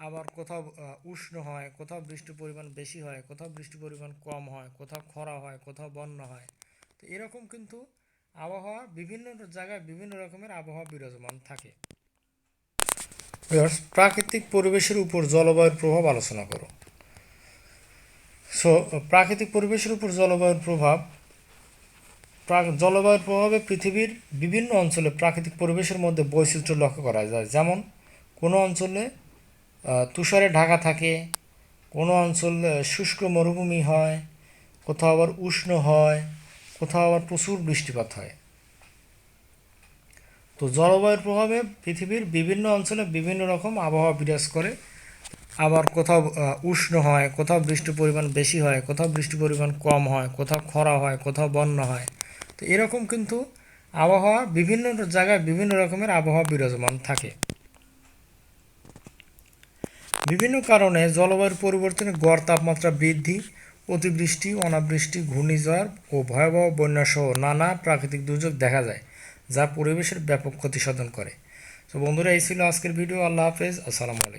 আবার কোথাও উষ্ণ হয়, কোথাও বৃষ্টির পরিমাণ বেশি হয়, কোথাও বৃষ্টির পরিমাণ কম হয়, কোথাও খরা হয়, কোথাও বন্যা হয়। তো এরকম কিন্তু আবহাওয়া বিভিন্ন জায়গায় বিভিন্ন রকমের আবহাওয়া বিরাজমান থাকে। প্রাকৃতিক পরিবেশের উপর জলবায়ুর প্রভাব আলোচনা করো। সো প্রাকৃতিক পরিবেশের উপর জলবায়ুর প্রভাব প্রা- জলবায়ুর প্রভাবে পৃথিবীর বিভিন্ন অঞ্চলে প্রাকৃতিক পরিবেশের মধ্যে বৈচিত্র্য লক্ষ্য করা যায়। যেমন, কোনো অঞ্চলে তুষারে ঢাকা থাকে, কোনো অঞ্চল শুষ্ক মরুভূমি হয়, কোথাও আবার উষ্ণ হয়, কোথাও আবার প্রচুর বৃষ্টিপাত হয়। তো জলবায়ুর প্রভাবে পৃথিবীর বিভিন্ন অঞ্চলে বিভিন্ন রকম আবহাওয়া বিরাজ করে। আবার কোথাও উষ্ণ হয়, কোথাও বৃষ্টির পরিমাণ বেশি হয়, কোথাও বৃষ্টির পরিমাণ কম হয়, কোথাও খরা হয়, কোথাও বন্যা হয়। তো এরকম কিন্তু আবহাওয়া বিভিন্ন জায়গায় বিভিন্ন রকমের আবহাওয়া বিরাজমান থাকে। বিভিন্ন কারণে জলবায়ুর পরিবর্তনে গড় তাপমাত্রা বৃদ্ধি, অতিবৃষ্টি, অনাবৃষ্টি, ঘূর্ণিঝড় ও ভয়াবহ বন্যাসহ নানা প্রাকৃতিক দুর্যোগ দেখা যায়, যা পরিবেশের ব্যাপক ক্ষতি সাধন করে। তো বন্ধুরা, এই ছিল আজকের ভিডিও। আল্লাহ হাফেজ। আসসালামু আলাইকুম।